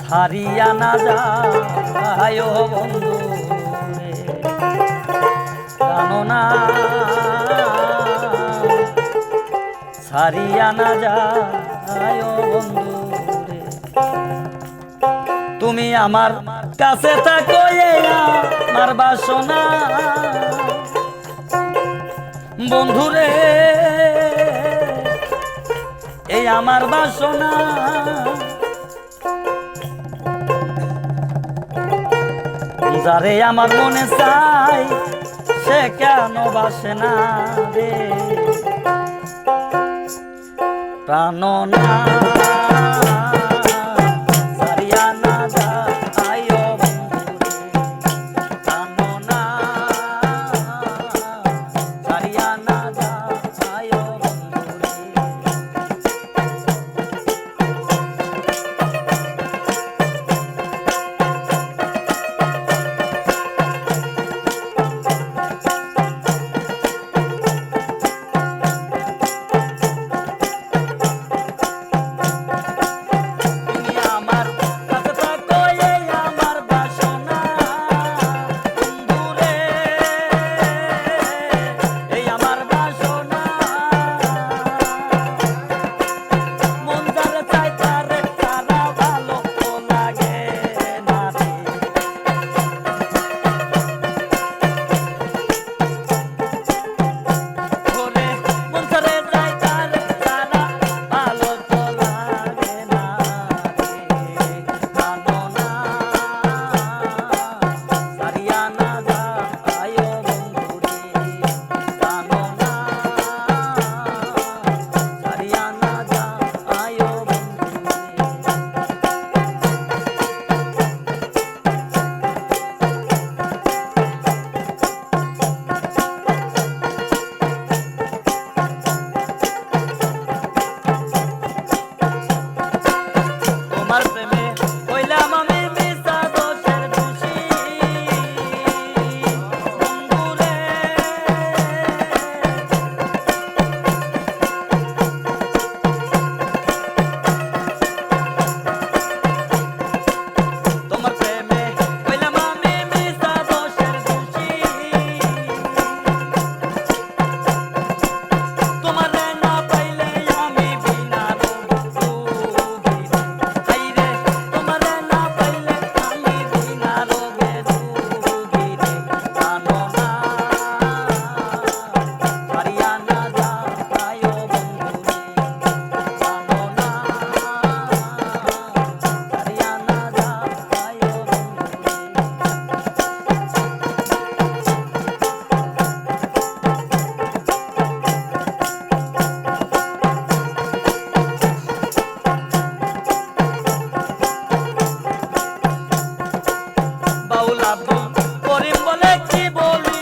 সারিয়া না যায় বন্ধু না, সারিয়া না যায় বন্ধু তুমি আমার কাছে থাকো আমার বাসনা। বন্ধুরে আমার বাসনা। যারে আমার মনে চাই সে কেন বাসে না রে? প্রাণ না पर पे যাব করিম বলে কি বলু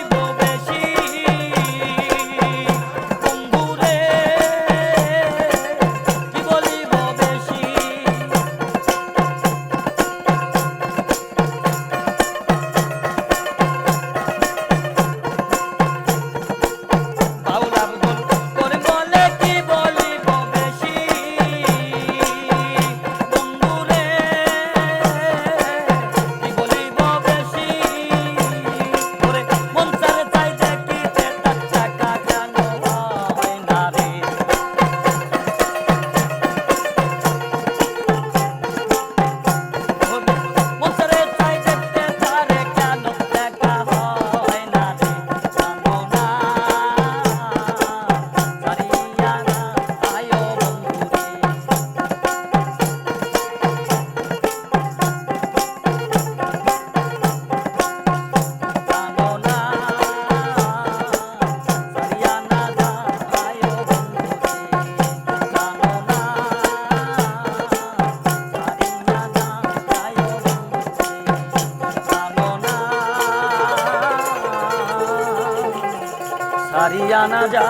ছাড়িয়া যা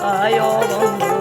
যায় বন্ধু।